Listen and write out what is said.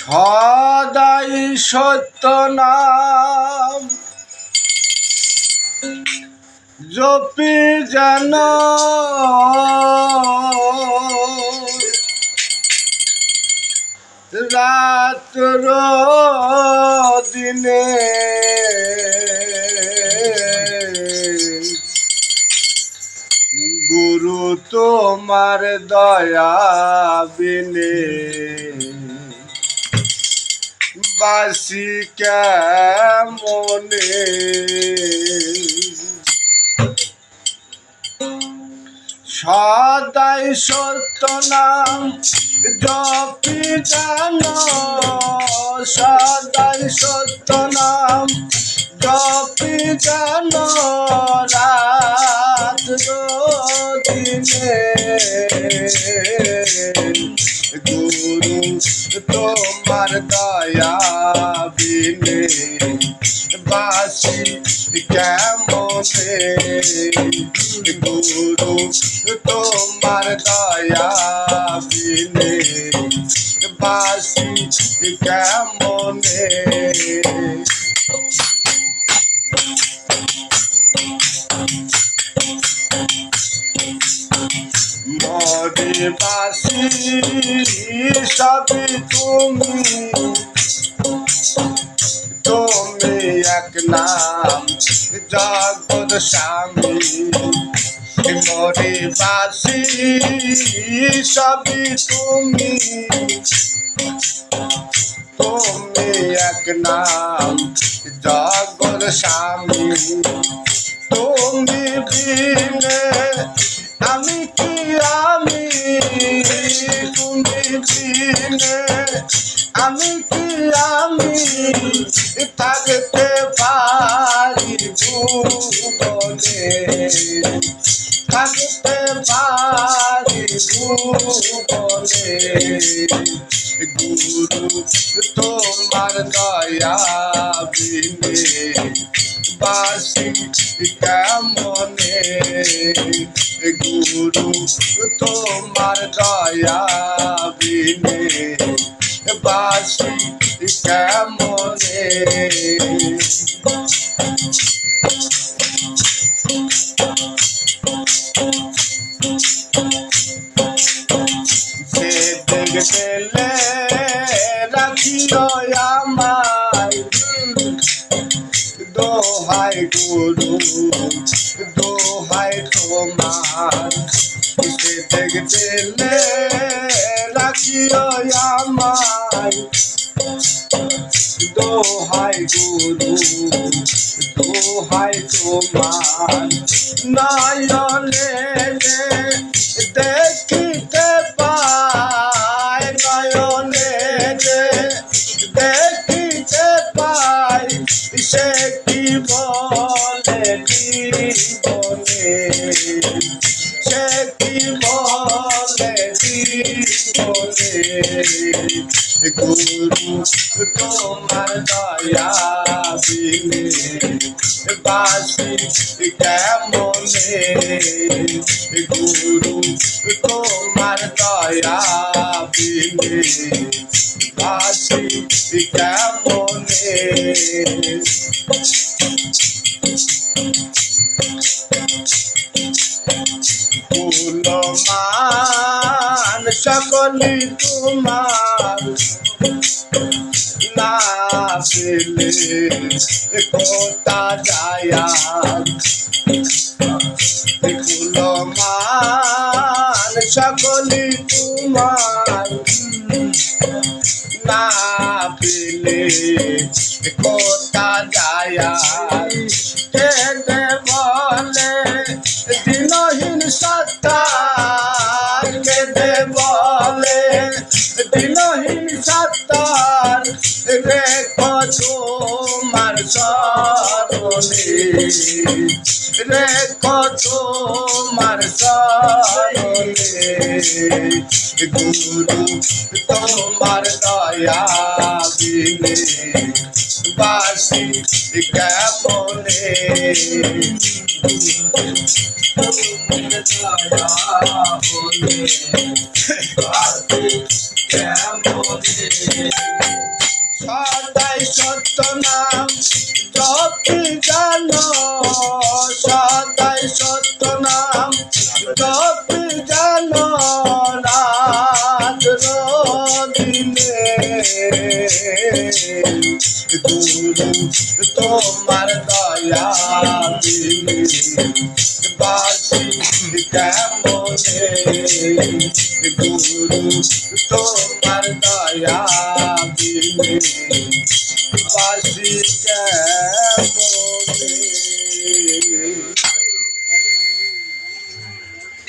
সদাই সত্য নাম। জপি যেন। রাত্র দিনে গুরু তোমার দয়া বিনে। বাসি কেমনে? সদাই সত্য নাম জপি জান সদাই সত্য নাম জপি জান রাত দিনে। তোমার দয়া বিনে বাসি কেমনে? গুরু তোমার দয়া বিনে বাসি কেমনে? মরে বাসি সবই তুমি। তুমি এক নাম, জগৎ স্বামী। মরে বাসি সবই তুমি। তুমি এক নাম, জগৎ স্বামী। তুমি বিনে তুমি আমি কি আমি থাকতে পারি ভুবনে? থাকতে পারি ভুবনে। গুরু, তোমার দয়া বিনে, বাসি কেমনে? গুরু, তোমার দয়া বাসি কেমনে যে দেখলে রাখিও আমায় দোহাই গুরু দোহাই তোমার সে দেখলে রাখিও আমায় দোহাই গুরু, দোহাই তোমার। নয়নে দেখিতে পাই, নয়নে দেখিতে পাই, সে কি বলে জীবনে সে কি গুরু তোমার দয়া বিনে বাসি কেমনে গুরু তোমার দয়া বিনে বাসি কেমনে ফুলমান সকলি তোমার না পেলে কোথা যায় ফুলমান সকলি তোমার না পেলে কোথা যায় রে তোমার সরণে রে তোমার সরণে গুরু তোমার দয়া বিনে বাসি কেমনে কেমনে প্রার্থনা জপি জানো সদাই সত্য নাম জপি জানো, রাত দিনে গুরু তোমার দয়া বাসি কেমনে? গুরু তোমার দয়া বিনে বাসি কেমনে